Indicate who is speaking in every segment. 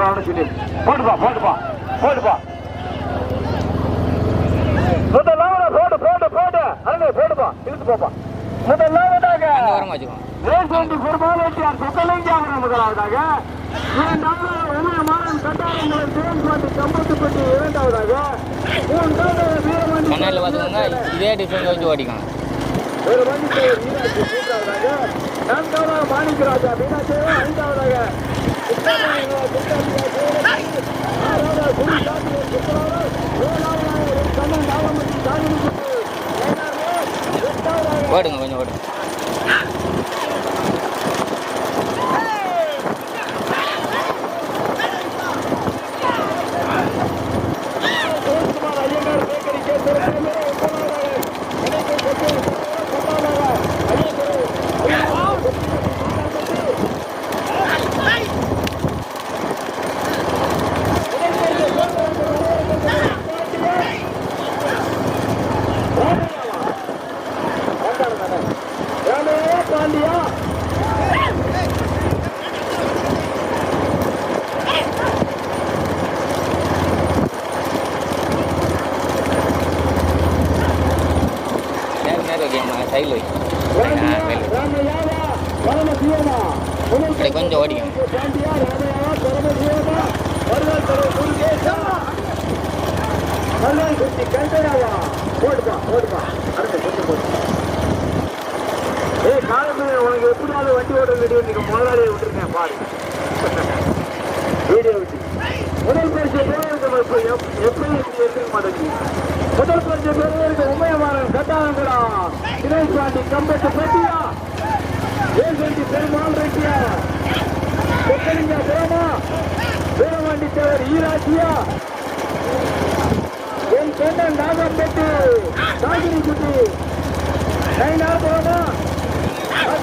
Speaker 1: சூப்பரான சொல்லி போட்டுப்பா போட்டுப்பா போட்டுப்பா முதலாவது போடு போடு போடு. அருங்க போடுப்பா இழுத்து போப்பா முதலாவதாக தேசண்டி பெருமாள் சொக்கலிங்காவது முதலாவதாக. இரண்டாவது உதயமாறன் கட்டாரங்களை தேன்பாண்டி கம்பத்துப்பட்டி இரண்டாவதாக. மூன்றாவது வீரமணி
Speaker 2: மண்ணில் பார்த்துக்கோங்க இதே டிஃப்ரெண்ட் வச்சு ஓடிக்கோங்க.
Speaker 1: ஒரு மூன்றாவதாக. மாணிக்கராஜா மீனாட்சி ஐந்தாவதாக. சுப்பிரமணிய
Speaker 2: ஓடுங்க கொஞ்சம் ஓடுங்க
Speaker 1: எப்படியாவது வீடியோ நீங்க முதலாளியை விட்டுருக்கேன் பாரு. வீடியோ விட்டு. முதல் பரிசு பேருக்கு எப்படி எடுத்துக்க மாட்டேங்குது முதல் பரிசு பேருக்கு உண்மையமாறன் கட்டாளங்களா தினேஷ் பாண்டி கம்பெட்டு பட்டியா? ஏசண்டி பெருமாள் ரெட்டியா கொத்தலிங்க பிரமா? வீரவாண்டி தேவர் ஈராட்சியா என் சொந்தம் நாகம்பெட்டு சாகிரி குட்டி. நைனார்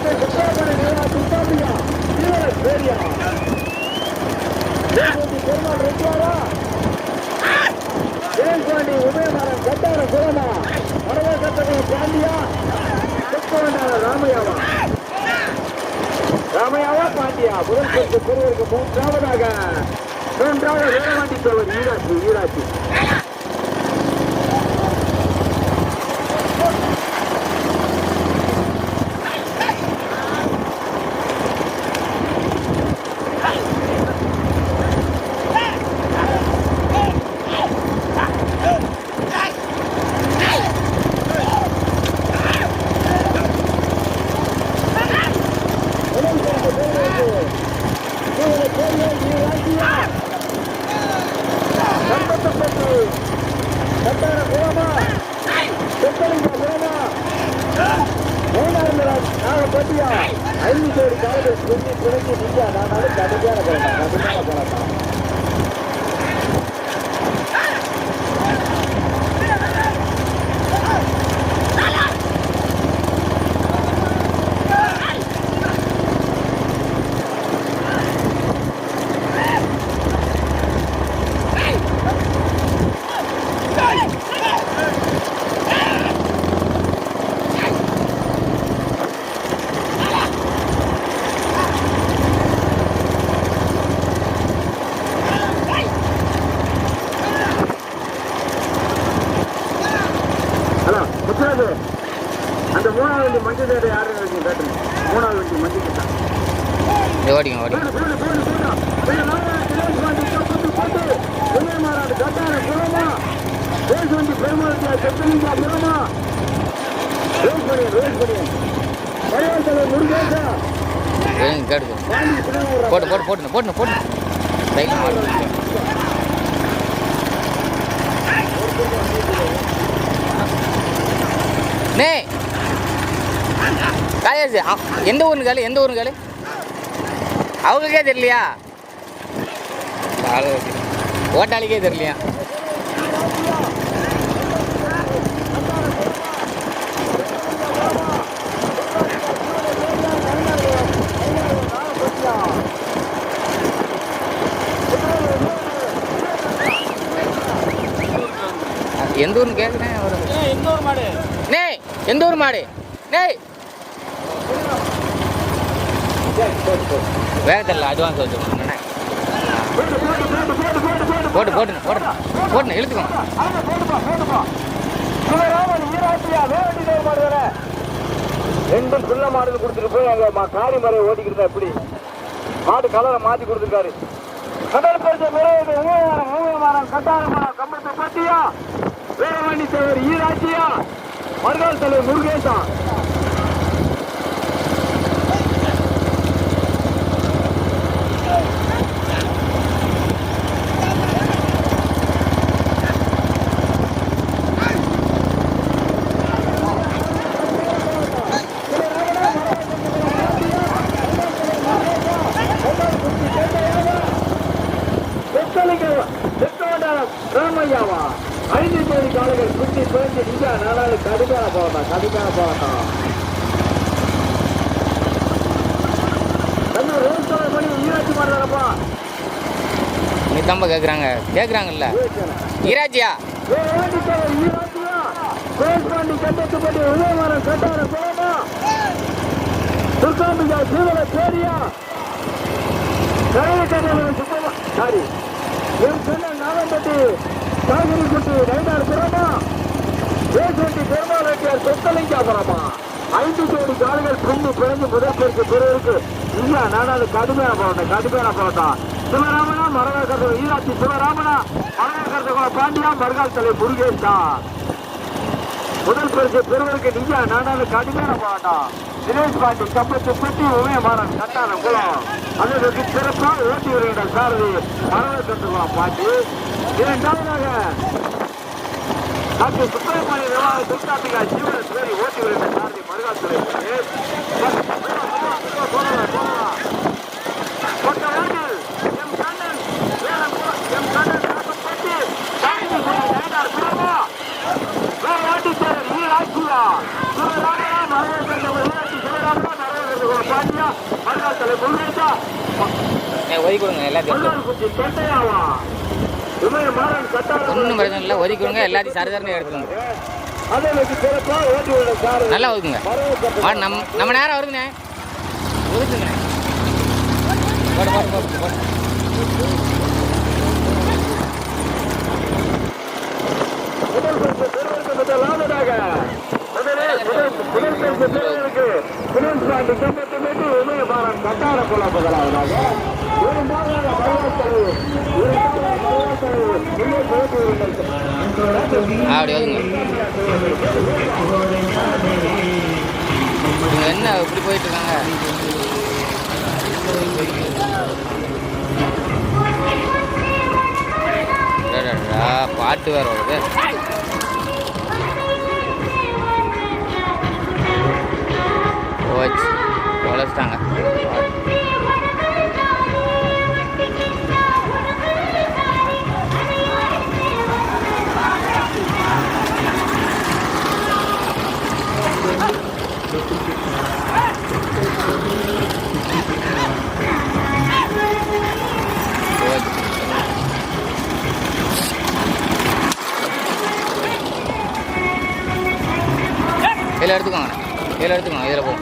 Speaker 1: பிரமா டாக்டர் சுப்பிரமணிய நீரா சுத்தாமியா வீர பேரியா ஏசண்டி பெருமாள் ரெட்டியாரா ஜெயன்பாண்டி உதயமாறன் கட்டார குரமா மரவ கட்டணம் பாண்டியா கொத்தவண்டான ராமையாவா ராமையாவா பாண்டியா முதல் பரிசு பெறுவதற்கு மூன்றாவதாக மூன்றாவது வீரவாண்டி தேவர் ஈராட்சி ஈராட்சி முதல் பரிசு பெறுவதற்கு இவரை பெரிய ஈராட்சியா கம்பத்தப்பட்டு கட்டார குரமா கொத்தலிங்க குரமா மூணாவது நாகப்பட்டியா ஐந்து கோடி காலத்தில் சுற்றி நான் கடுமையான போராட்டம் கடுமையான போராட்டம் ஹலோ முத்துராஜு அந்த மூணாவது வண்டி மஞ்சள் தேவை யாரும் வச்சு காட்டுங்க மூணாவது வண்டி மஞ்சள் கிட்ட
Speaker 2: இது ஓடிங்க ஓடிங்க
Speaker 1: போடு போடு போடு போடு போய் நாங்க தினேஷ் பாண்டி கப்பத்து போட்டு உதயமாறாடு கட்டார புறமா ரேஸ் வண்டி பெருமாள் செத்தலிங்கா புறமா ரேஸ்
Speaker 2: போட்டு
Speaker 1: போட்டு போட்டு
Speaker 2: போட்டு போட்டு போட்டுங்க போட்டுங்க மாட்டு நே காயாச்சு எந்த ஊருன்னு கேளு எந்த ஊர்னு காலி அவங்களுக்கே தெரியலையா ஓட்டாளிக்கே தெரியலையா எந்த ஊர்னு கேட்குறேன் ஒரு
Speaker 1: இன்னொரு மாடு?
Speaker 2: நே எந்த ஊர் மாடு? டேய். வேற தெரியல அட்வான்ஸ் வச்சுக்கோங்க
Speaker 1: போடு, போடு,
Speaker 2: போட்டு போட்டு போட்டு போட்டுண்ணே இழுத்துக்கோங்க
Speaker 1: ரெண்டும் பிள்ளை மாடுன்னு கொடுத்துட்டு போய் அங்க மா- காரி மறையை ஓட்டிக்கிட்டு எப்படி? மாடு கலரை மாத்தி கொடுத்துருக்காரு. கடல் பரிசு உதயமானம் கட்டாரமானம் கம்பத்தை பட்டியா வீரவாணி தலைவர் ஈராட்சியா மறுநாள் தலைவர் முருகேசா ராமையாவா ஐந்து கோடி காலங்கள் சுற்றி குறைஞ்சு இந்தியா நாளாவது கடுமையான போராட்டம் கடுமையான போராட்டம் நம்ம ரோஸ்தலை பண்ணி ஈராட்சி மாறுறாரப்பா
Speaker 2: நீ கேட்குறாங்க. கேட்குறாங்கல்ல. இராஜியா.
Speaker 1: துர்காம்பிகா சீவல பேரியா சாரி என் சொன்ன நாவம்பட்டி காகிரிக்குட்டி நைனார் புறமா தேசவண்டி பெருமாள் ரெட்டியார் சொத்தலிங்காபுரமா ஐந்து கோடி கால்கள் பின்னு பிறந்து முதற்பேருக்கு பிறருக்கு இல்ல நானாவது கடுமையான போராட்டம் கடுமையான போராட்டம் சிவராமனா மரவேக்கர் ஈராட்சி சிவராமனா மரவேக்கர் பாண்டியா மறுகால் தலை முருகேஷா முதல் பரிசு பெறுவதற்கு நீயா நானாவது கடுமையான போராட்டம் தினேஷ் பாண்டி கம்பத்து பெட்டி உமயமாறன் கட்டான குளம். அதற்கு சிறப்பாக ஓட்டி வருகின்ற சாரதி மரவேக்கர் குளம் பாண்டி இரண்டாவதாக டாக்டர் சுப்பிரமணிய விவாத துர்காம்பிகா ஜீவன சிவரி ஓட்டி வருகின்ற சாரதி மருகால் துறை
Speaker 2: ஏ ஒதுக்கி கொடுங்க எல்லாத்தையும் ஒன்றும் பிரச்சனை இல்லை ஒதுக்கி கொடுங்க எல்லாத்தையும் சரி எடுத்துக்கோங்க நல்லா ஒதுக்குங்க நம் நம்ம நேரம் வருதுண்ணே ஒதுக்குங்கண்ணே போடு போடு போடு போடு
Speaker 1: முதல் பரிசு பெறுவதற்கு முதலாவதாக கட்டார முதலாவதாக
Speaker 2: அப்படி என்ன இப்படி போயிட்டு இருக்காங்க? பாட்டு வேற வருது. தொலைச்சிட்டாங்க இதில் எடுத்துக்கோங்க. இதில் எடுத்துக்கோங்க இதில் போ.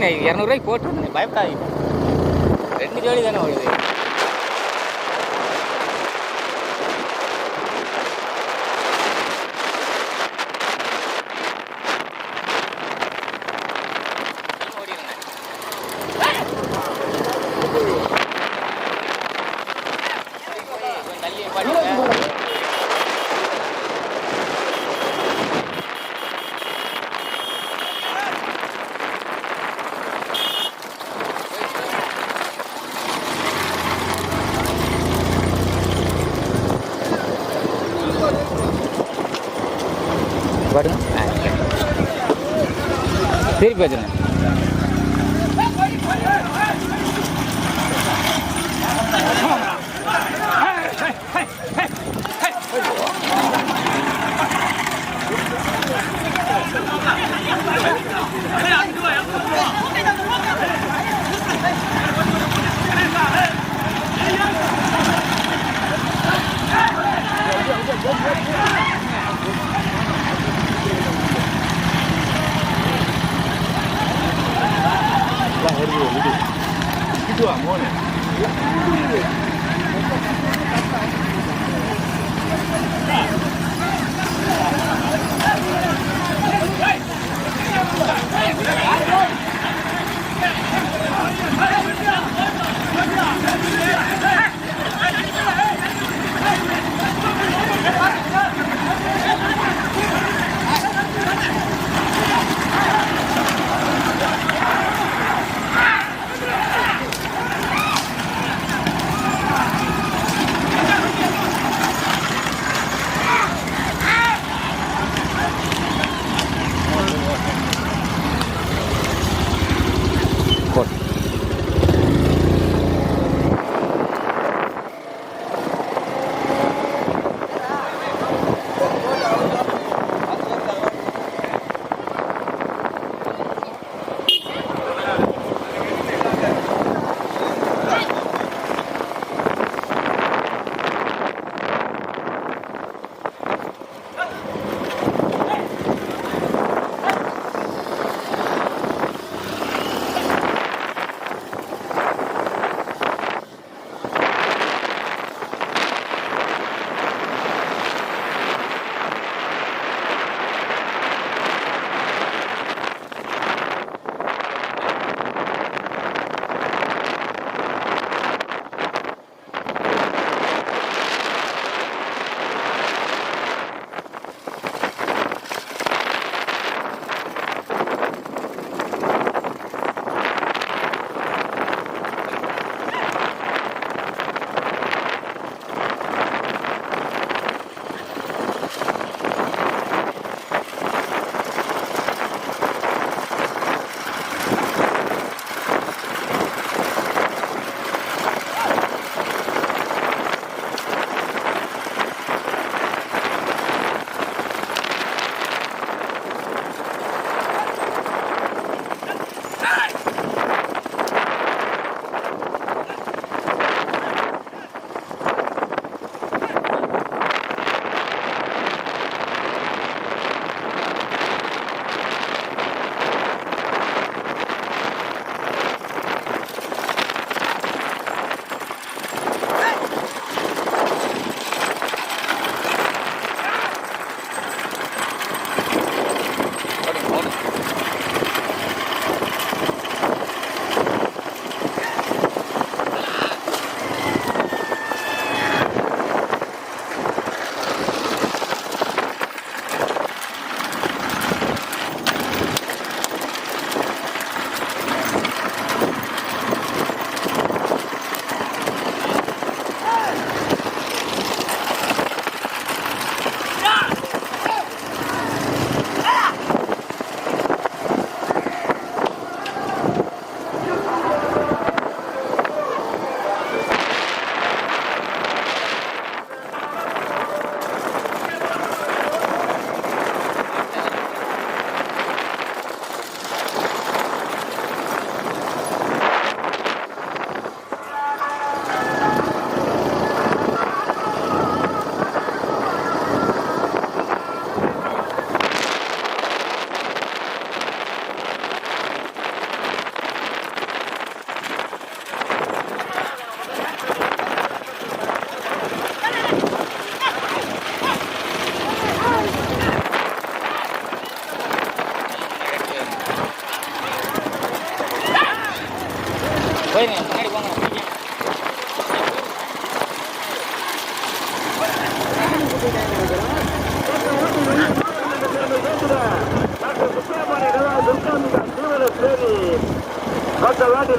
Speaker 2: இருக்குண்ணே இரநூறுவாய்க்கு போட்டுருந்தேன் பயப்படாதீங்க. ரெண்டு ஜோடி தானே வருது பாருங்க ஆ, சரி. திருப்பி வச்சுருங்க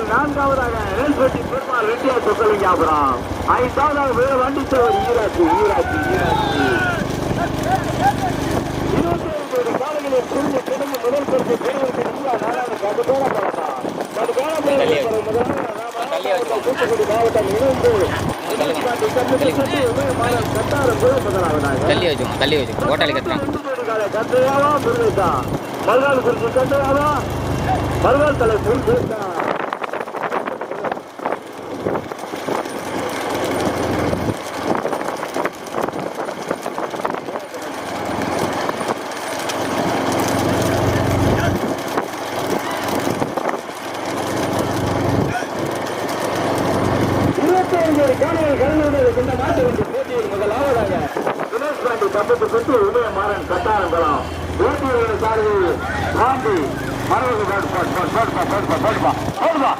Speaker 1: நான்காவதாக ரேல்பட்டி பெருமாள் ரெட்டியா சொக்கலிங்காபுரம் ஐந்தாவதாக வண்டித்தவர் ஈராட்சி ஈராட்சி ஈராட்சி இருபத்தி ஐந்து காலங்களில் புரிந்து கிடந்து முதல் பரிசு பெறுவதற்கு இந்தியா நாடாளு கடுமையான கடுமையான தூத்துக்குடி மாவட்டம் இணைந்து
Speaker 2: தள்ளி வச்சுக்கோங்க தள்ளி வச்சுக்கோங்க ஓட்டாளி கத்துறாங்க
Speaker 1: கட்டையாவா புரியுதா மறுநாள் குறிச்சு கட்டையாவா மறுநாள் தலை புரியுதா இருபத்தி ஐந்து காலையில் கலந்து இந்த மாட்டு வந்து போட்டியில் முதலாவதாக தினேஷ் பாண்டி கம்பத்து பெற்று உதயமாறன் கட்டாரங்குளம் ஓட்டுநர்கள் சார்பு பாண்டி மரபு போடுப்பா போடுப்பா போடுப்பா போடுப்பா போடுப்பா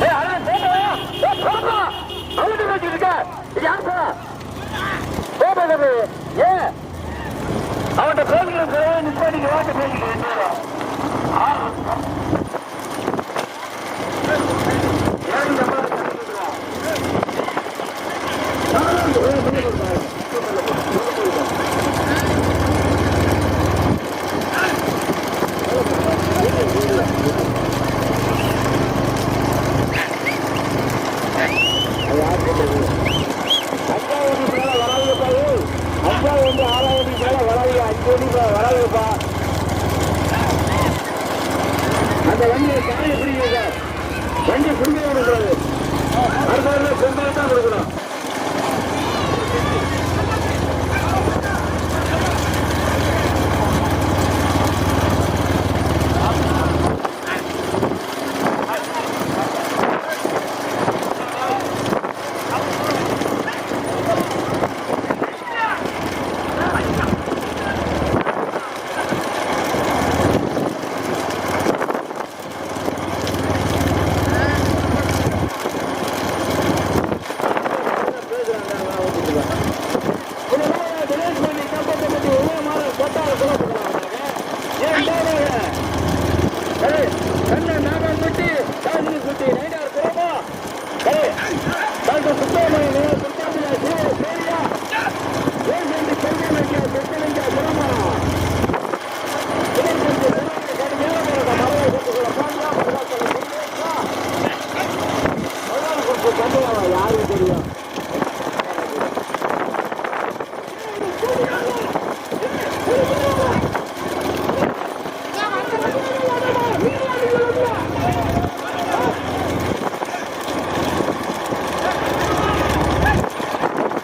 Speaker 1: ஏய் அண்ணா போடுப்பா ஏய் போடுப்பா அவுட்டு வச்சிருக்க இது யார் சார்? போடுறது ஏ? அவன்கிட்ட பேசுகிறேன் நிப்பாட்டிக்கு வாட்ட பேசிக்கிறேன்.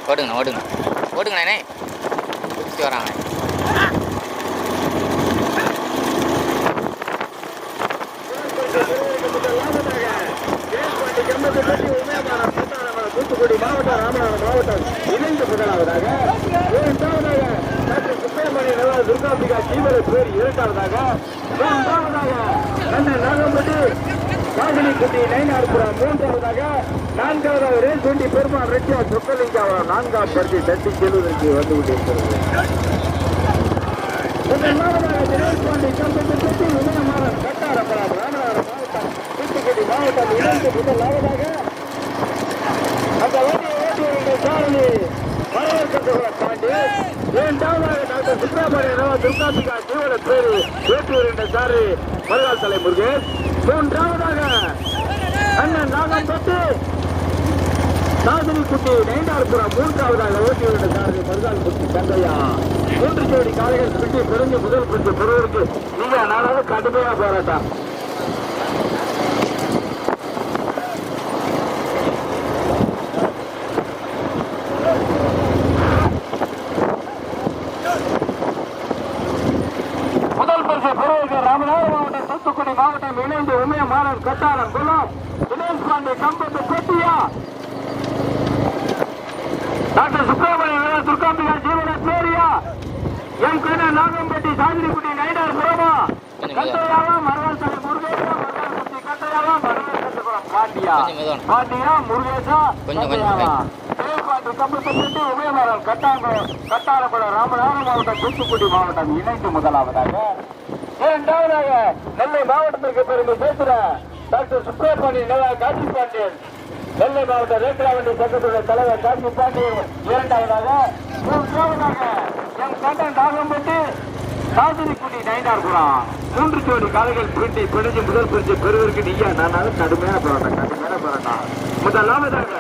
Speaker 2: ஓடுங்க ஓடுங்க. ஓடுங்க நானே சுற்றி வராங்க.
Speaker 1: தூத்துக்குடி மாவட்டம் ராமநாதபுரம் மாவட்டம் இணைந்து முதலாவதாக இரண்டாவதாக டாக்டர் சுப்பிரமணிய நல்லா துர்காம்பிகா தீவிர பேர் இரண்டாவதாக மூன்றாவதாக அண்ணன் நாகம்பட்டி வாகினி குட்டி நைனார்புரம் மூன்றாவதாக நான்காவதாக ரேசுண்டி பெருமாள் ரெட்டியா சொக்கலிங்காவரம் நான்காம் பரிசு தட்டி செல்வதற்கு வந்து கொண்டிருக்கிறது. முதலாவதாக தினேஷ் பாண்டி மாவட்டம் இணைந்து முதலாவதாக அந்த வண்டியை ஓட்டுவதற்கு சாரணி வரவேற்கத்தவரை தாண்டி இரண்டாவதாக டாக்டர் சுப்பிரமணிய நவ ஜீவன பேரு வேட்டூர் என்ற சாரி மருகால் தலை மூன்றாவதாக அண்ணன் நாகம்பட்டு சாதனை குட்டி நைண்டார்புரம் மூன்றாவதாக ஓட்டியுள்ள சாரதி மருதால் குட்டி தந்தையா மூன்று ஜோடி காலைகள் சுட்டி பிறந்து முதல் பிடித்து பெறுவதற்கு நீங்க நாளாவது கடுமையா போராட்டம் முதல் பரிசு பெறுவதற்கு ராமநாதபுரம் மாவட்டம் தூத்துக்குடி மாவட்டம் இணைந்து உமையமாறன் கட்டாரம் குலாம் தினேஷ் பாண்டே கம்பத்து கொட்டியா டாக்டர் சுப்பிரமணியன் துர்காம்பிகா ஜீவன பேரியா எம் கண்ணன் நாகம்பட்டி சாந்திரிக்குடி நைனார் புறமா கட்டையாவா மரவாள் தலை முருகேசா மரவாள் கட்டையாவா மரவாள்
Speaker 2: மெதுவா.
Speaker 1: பாண்டியா முருகேசா
Speaker 2: கொஞ்சம் கொஞ்சம்
Speaker 1: உபயமரம் கட்டாங்க கட்டாரக்குளம் ராமநாதபுரம் மாவட்டம் தூத்துக்குடி மாவட்டம் இணைந்து முதலாவதாக. இரண்டாவதாக நெல்லை மாவட்டத்திற்கு பெருமை சேர்க்கிற டாக்டர் சுப்பிரமணியன் நில- காசி பாண்டியன். நெல்லை மாவட்ட ரேக்கலாவண்டி சங்கத்துடைய தலைவர் காசி பாண்டியன். இரண்டாவதாக மூன்றாவதாக எம் கண்டன் நாகம்பட்டி காசினிக்குடி நயினார்புரம் மூன்று ஜோடி காலைகள் பிரிண்டி பிடிஞ்சு முதல் பிரிஞ்சு பெறுவதற்கு நீயா நானும் கடுமையான போராட்டம் கடுமையான போராட்டம். முதலாவதாக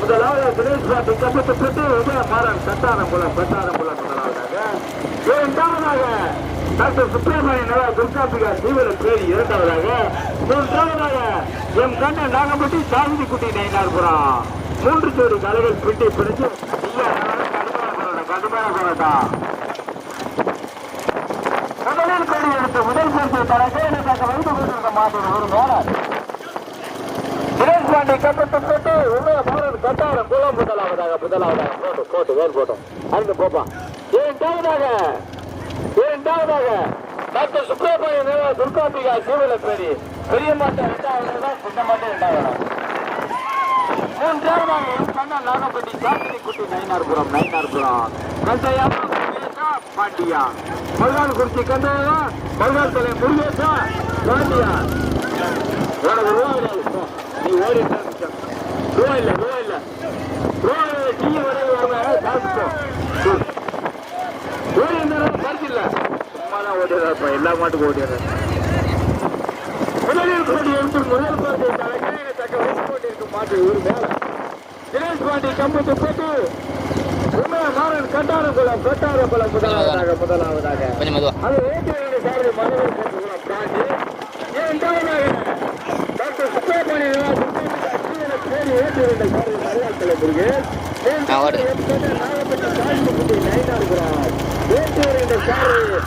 Speaker 1: முதலாவதாக தினேஷ் பாட்டி கப்பத்து பெற்று உதய மாறன் சட்டாரம் குளம் சட்டாரம் குளம் முதலாவதாக. இரண்டாவதாக டாக்டர் சுப்பிரமணியன் நல துர்காபிகா தீவிரம் பேரி இரண்டாவதாக. மூன்றாவதாக எம் கண்ணன் குட்டி சாமிக்குட்டி நயினார்புரம் மூன்று ஜோடி காலைகள் பிரிண்டி பிடிச்சு நீயா நானாலும் கடுமையான போராட்டம் கடுமையான போராட்டம் முதலில் கொடி எடுத்து முதல் பரிசு தர கேளுக்காக வைத்துக் கொண்டிருக்க மாட்டேன் ஒரு மேலர். தினேஷ் பாண்டி கட்டத்து போட்டு உண்மைய பாரத் கட்டாரம் குளம் முதலாவதாக முதலாவதாக. போட்டு போட்டு வேல் போட்டோம் அங்க போப்பா. இரண்டாவதாக இரண்டாவதாக டாக்டர் சுப்பிரமணியன் நிலா துர்காம்பிகா சீவல பெரிய பெரிய மாட்டை இரண்டாவது தான் சின்ன மாட்டை இரண்டாவது. மூன்றாவதாக என் நாகப்பட்டி சாத்திரி குட்டி நயினார்புரம். நயினார்புரம் பாண்டியா மறுநாள் குறிச்சி கந்தையா மறுநாள் தலை முருகேசா காந்தியா உனக்கு ரூபா இல்லை. நீ ஓடி ரூபா இல்லை ரூபா இல்லை. ரூபா இல்லை டீ வரைய சாப்பிட்டோ ஓடி இருந்தாலும் பரிசு இல்லை. சும்மா தான் ஓடிடுறப்ப எல்லா மாட்டுக்கும் ஓடிடுறேன் முதலில் கோடி எடுத்து முதல் கோட்டை தலைக்கையில தக்க வைத்து கொண்டிருக்கும் மாட்டு ஊர் மேல தினேஷ் பாண்டி கம்பத்து போட்டு உண்மையா மாறன் கட்டாரகுளம் கட்டாரகுளம் முதலாவதாக முதலாவதாக.
Speaker 2: கொஞ்சம் மெதுவா.
Speaker 1: அது ஏற்றிருந்த சாரதி மனோகர் கட்டுகுளம் தாண்டி இரண்டாவதாக டாக்டர் சுப்பிரமணியன் பேரி ஏற்றிருந்த சாரதி மரியாதை முருகேஷ்
Speaker 2: ஆ, ஓடு.
Speaker 1: நாகப்பட்டி காஞ்சிபுட்டி நயினார்புரம் ஏற்றிருந்த சாரதி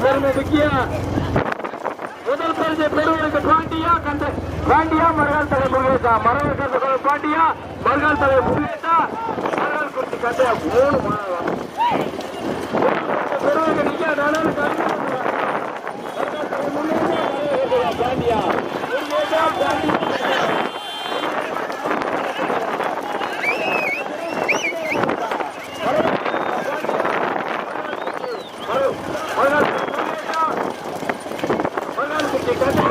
Speaker 1: பெருமை முக்கியம். முதல் பரிசு பெறுவதற்கு பாண்டியா கண்ட பாண்டியா மறுகால் தலை முருகேசா. மரவர் கந்த பாண்டியா மறுகால் தலை முருகேசா. மறுகால் குறிச்சி கட்டையா மூணு மாணவன் பெறுவதற்கு பாண்டியா முருகேசா.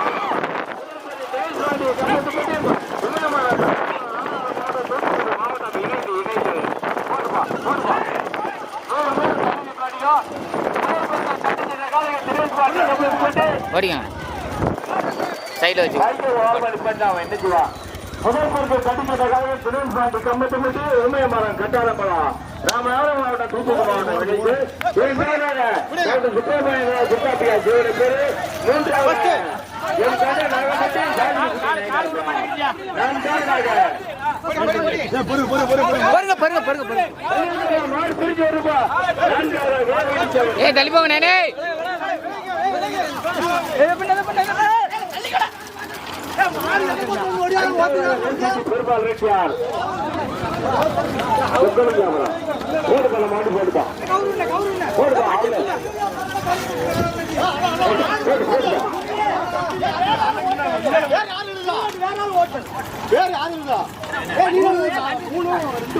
Speaker 2: ஓடிங்க சைடில் வச்சு
Speaker 1: முதல் பொறுப்பு கட்டிக்கிறதுக்காக சுரேஷ் பாண்டி கம்பத்து முட்டி உண்மையமரம் கட்டாளம்பலம் ராமநாதபுரம் மாவட்டம் தூத்துக்குடி மாவட்டம் வெளியிட்டு சுப்பிரமணியன் சுத்தாப்பியா ஜீவன பேரு மூன்றாவது என் பெருமாள் ரெட்டியார் ஓடு போடுப்பா போடுப்பா
Speaker 3: வேற யாரும் மூணு ரெண்டு